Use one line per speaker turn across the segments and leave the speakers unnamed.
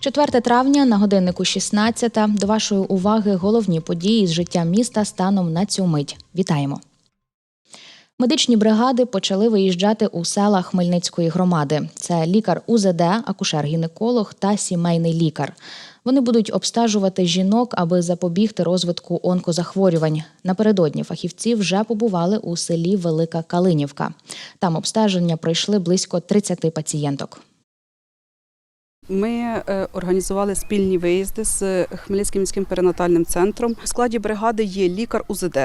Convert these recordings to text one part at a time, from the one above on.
Четверте травня на годиннику 16. До вашої уваги головні події з життя міста станом на цю мить. Вітаємо. Медичні бригади почали виїжджати у села Хмельницької громади. Це лікар УЗД, акушер-гінеколог та сімейний лікар. Вони будуть обстежувати жінок, аби запобігти розвитку онкозахворювань. Напередодні фахівці вже побували у селі Велика Калинівка. Там обстеження пройшли близько 30 пацієнток.
Ми е, організували спільні виїзди з Хмельницьким міським перинатальним центром. У складі бригади є лікар УЗД,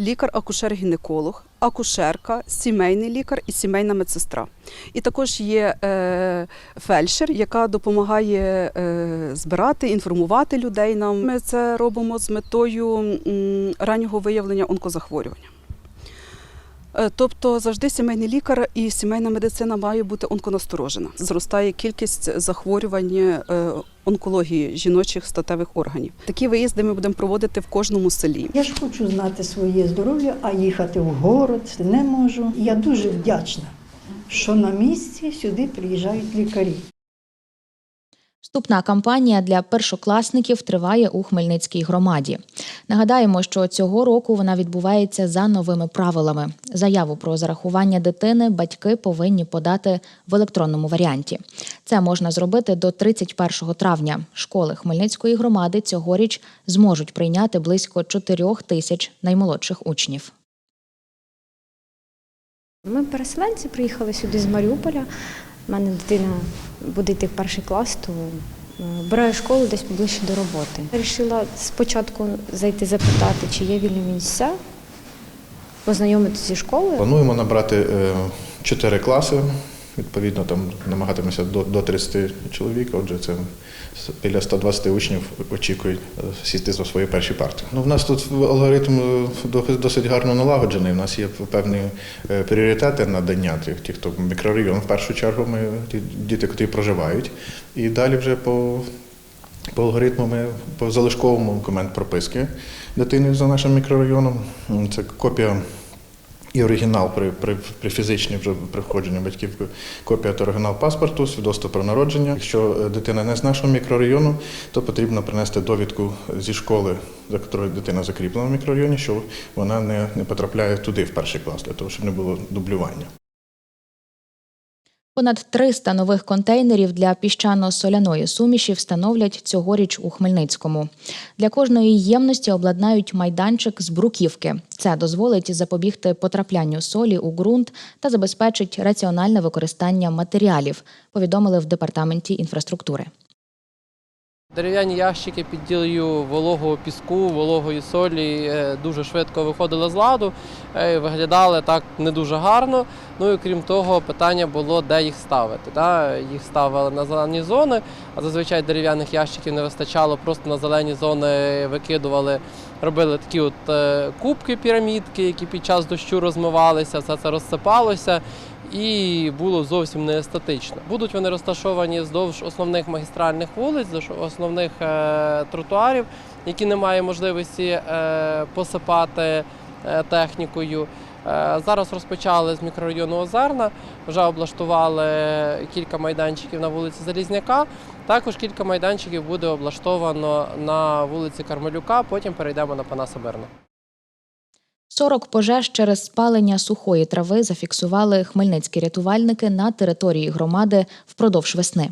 лікар-акушер-гінеколог, акушерка, сімейний лікар і сімейна медсестра. І також є е, фельдшер, яка допомагає е, збирати, інформувати людей. Нам ми це робимо з метою раннього виявлення онкозахворювання. Е, Тобто завжди сімейний лікар і сімейна медицина має бути онконасторожена. Зростає кількість захворювань е, онкології жіночих статевих органів. Такі виїзди ми будемо проводити в кожному селі.
Я ж хочу знати своє здоров'я, а їхати в город не можу. Я дуже вдячна, що на місці сюди приїжджають лікарі.
Вступна кампанія для першокласників триває у Хмельницькій громаді. Нагадаємо, що цього року вона відбувається за новими правилами. Заяву про зарахування дитини батьки повинні подати в електронному варіанті. Це можна зробити до 31 травня. Школи Хмельницької громади цьогоріч зможуть прийняти близько 4 тисяч наймолодших учнів.
Ми переселенці приїхали сюди з Маріуполя. У мене дитина буде йти в перший клас, то Бираю школу десь поближче до роботи. Вирішила спочатку зайти запитати, чи є вільні місця, познайомитися зі школою.
Плануємо набрати е, чотири класи. Відповідно, там намагатимося до, до 30 чоловік. Отже, це біля 120 учнів очікують е, сісти за свої перші парти. Ну, в нас тут алгоритм е, досить гарно налагоджений. У нас є певні е, пріоритети надання тих, ті, хто мікрорайон. В першу чергу ми ті діти, які проживають, і далі вже по по алгоритму ми по залишковому документ прописки дитини за нашим мікрорайоном. Це копія і оригінал при, при, при фізичній вже при входженні батьків, копія та оригінал паспорту, свідоцтво про народження. Якщо е, дитина не з нашого мікрорайону, то потрібно принести довідку зі школи, за якою дитина закріплена в мікрорайоні, що вона не, не потрапляє туди в перший клас, для того, щоб не було дублювання.
Понад 300 нових контейнерів для піщано-соляної суміші встановлять цьогоріч у Хмельницькому. Для кожної ємності обладнають майданчик з бруківки. Це дозволить запобігти потраплянню солі у ґрунт та забезпечить раціональне використання матеріалів, повідомили в департаменті інфраструктури.
Дерев'яні ящики під дією вологого піску, вологої солі е, дуже швидко виходили з ладу, е, виглядали так не дуже гарно. Ну і крім того, питання було, де їх ставити. Їх ставили на зелені зони, а зазвичай дерев'яних ящиків не вистачало, просто на зелені зони викидували, робили такі от е, кубки пірамідки, які під час дощу розмивалися, все це розсипалося і було зовсім не. Будуть вони розташовані вздовж основних магістральних вулиць, основних е, тротуарів, які немає можливості е, посипати технікою. Е, Зараз розпочали з мікрорайону Озерна, вже облаштували кілька майданчиків на вулиці Залізняка. Також кілька майданчиків буде облаштовано на вулиці Кармелюка, потім перейдемо на Панаса Берна.
40 пожеж через спалення сухої трави зафіксували хмельницькі рятувальники на території громади впродовж весни.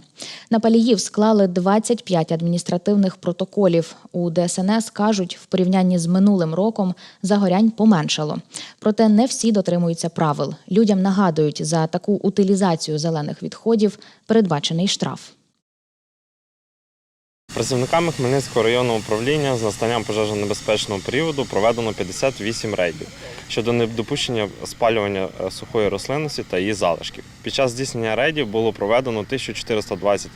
На паліїв склали 25 адміністративних протоколів. У ДСНС кажуть, в порівнянні з минулим роком загорянь поменшало. Проте не всі дотримуються правил. Людям нагадують, за таку утилізацію зелених відходів передбачений штраф.
Працівниками Хмельницького районного управління з настанням пожежонебезпечного періоду проведено 58 рейдів щодо недопущення спалювання е, сухої рослинності та її залишків. Під час здійснення рейдів було проведено 1420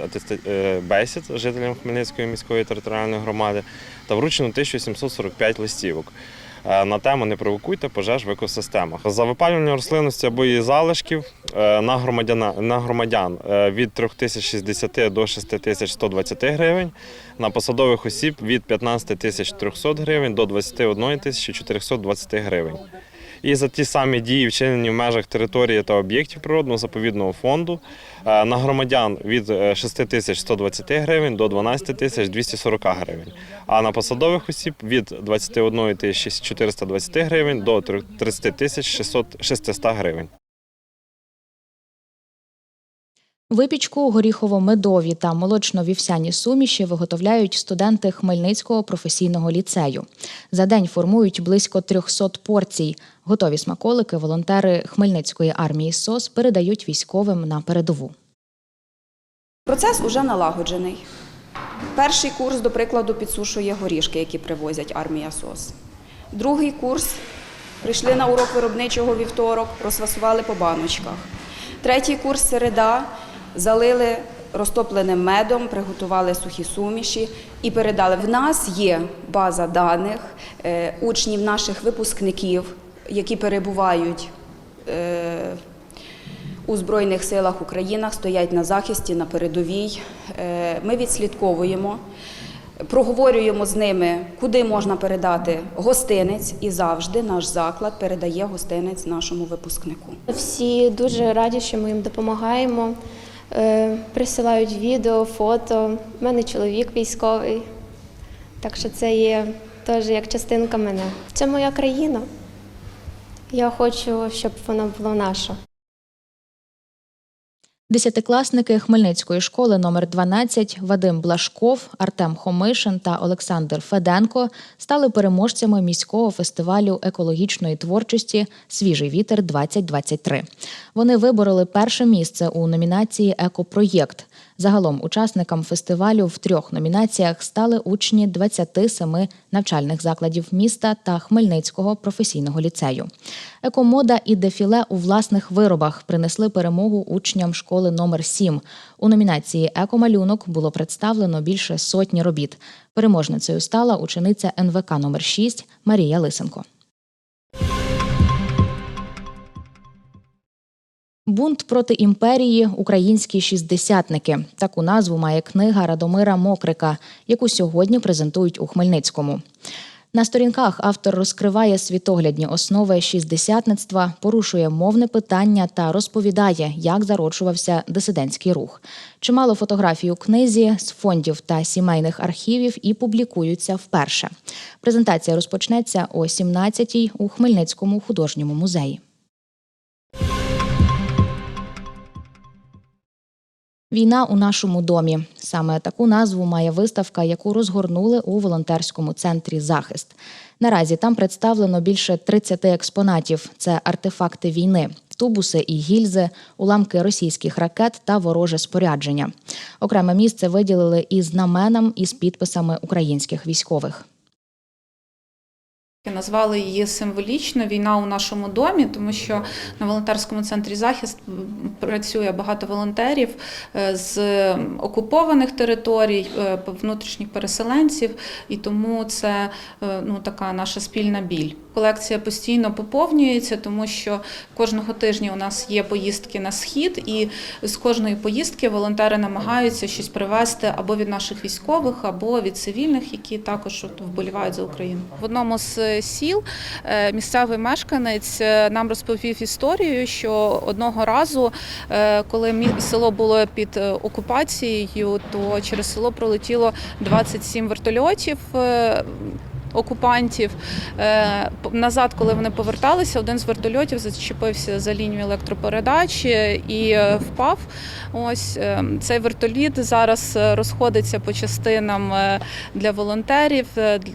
е, бесід жителям Хмельницької міської територіальної громади та вручено 1745 листівок. Е, на тему Не провокуйте пожеж в екосистемах. За випалювання рослинності або її залишків е, на громадяна на громадян е, від 3060 до 6120 гривень, на посадових осіб від 15 300 гривень до 21 420 гривень. І за ті самі дії, вчинені в межах території та об'єктів природного заповідного фонду е, на громадян від е, 6120 гривень до 12 240 гривень, а на посадових осіб від 21 420 гривень до 30 600 гривень.
Випічку горіхово-медові та молочно-вівсяні суміші виготовляють студенти Хмельницького професійного ліцею. За день формують близько 300 порцій. Готові смаколики волонтери Хмельницької армії СОС передають військовим на передову.
Процес уже налагоджений. Перший курс, до прикладу, підсушує горішки, які привозять армія СОС. Другий курс прийшли на урок виробничого вівторок, розфасували по баночках. Третій курс середа залили розтопленим медом, приготували сухі суміші і передали. В нас є база даних е, учнів наших випускників, які перебувають. е, у Збройних силах України стоять на захисті, на передовій. Е, Ми відслідковуємо, проговорюємо з ними, куди можна передати гостинець, і завжди наш заклад передає гостинець нашому випускнику.
Всі дуже раді, що ми їм допомагаємо. Е, Присилають відео, фото. У мене чоловік військовий, так що це є теж як частинка мене. Це моя країна. Я хочу, щоб вона була наша.
Десятикласники Хмельницької школи номер 12 Вадим Блашков, Артем Хомишин та Олександр Феденко стали переможцями міського фестивалю екологічної творчості Свіжий вітер 2023 Вони вибороли перше місце у номінації Екопроєкт. Загалом учасникам фестивалю в трьох номінаціях стали учні 27 навчальних закладів міста та Хмельницького професійного ліцею. Екомода і дефіле у власних виробах принесли перемогу учням школи номер 7 У номінації Екомалюнок було представлено більше сотні робіт. Переможницею стала учениця НВК номер 6 Марія Лисенко. Бунт проти імперії українські шістдесятники. Таку назву має книга Радомира Мокрика, яку сьогодні презентують у Хмельницькому. На сторінках автор розкриває світоглядні основи шістдесятництва, порушує мовне питання та розповідає, як зароджувався дисидентський рух. Чимало фотографій у книзі з фондів та сімейних архівів і публікуються вперше. Презентація розпочнеться о 17-й у Хмельницькому художньому музеї. Війна у нашому домі. Саме таку назву має виставка, яку розгорнули у волонтерському центрі Захист. Наразі там представлено більше 30 експонатів. Це артефакти війни, тубуси і гільзи, уламки російських ракет та вороже спорядження. Окреме місце виділили із знаменом із підписами українських військових.
Назвали її символічно Війна у нашому домі, тому що на волонтерському центрі захист працює багато волонтерів е, з окупованих територій, е, внутрішніх переселенців, і тому це е, ну, така наша спільна біль. Колекція постійно поповнюється, тому що кожного тижня у нас є поїздки на схід, і з кожної поїздки волонтери намагаються щось привезти або від наших військових, або від цивільних, які також вболівають за Україну. В одному з сіл е, місцевий мешканець е, нам розповів історію, що одного разу, е, коли село було під окупацією, то через село пролетіло 27 вертольотів. Окупантів назад, коли вони поверталися, один з вертольотів зачепився за лінію електропередачі і впав. Ось цей вертоліт зараз розходиться по частинам для волонтерів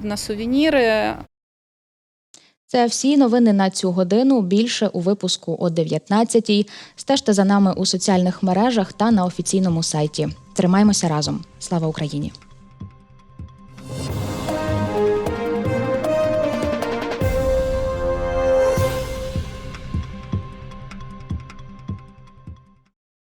на сувеніри.
Це всі новини на цю годину. Більше у випуску о 19-й. Стежте за нами у соціальних мережах та на офіційному сайті. Тримаймося разом. Слава Україні!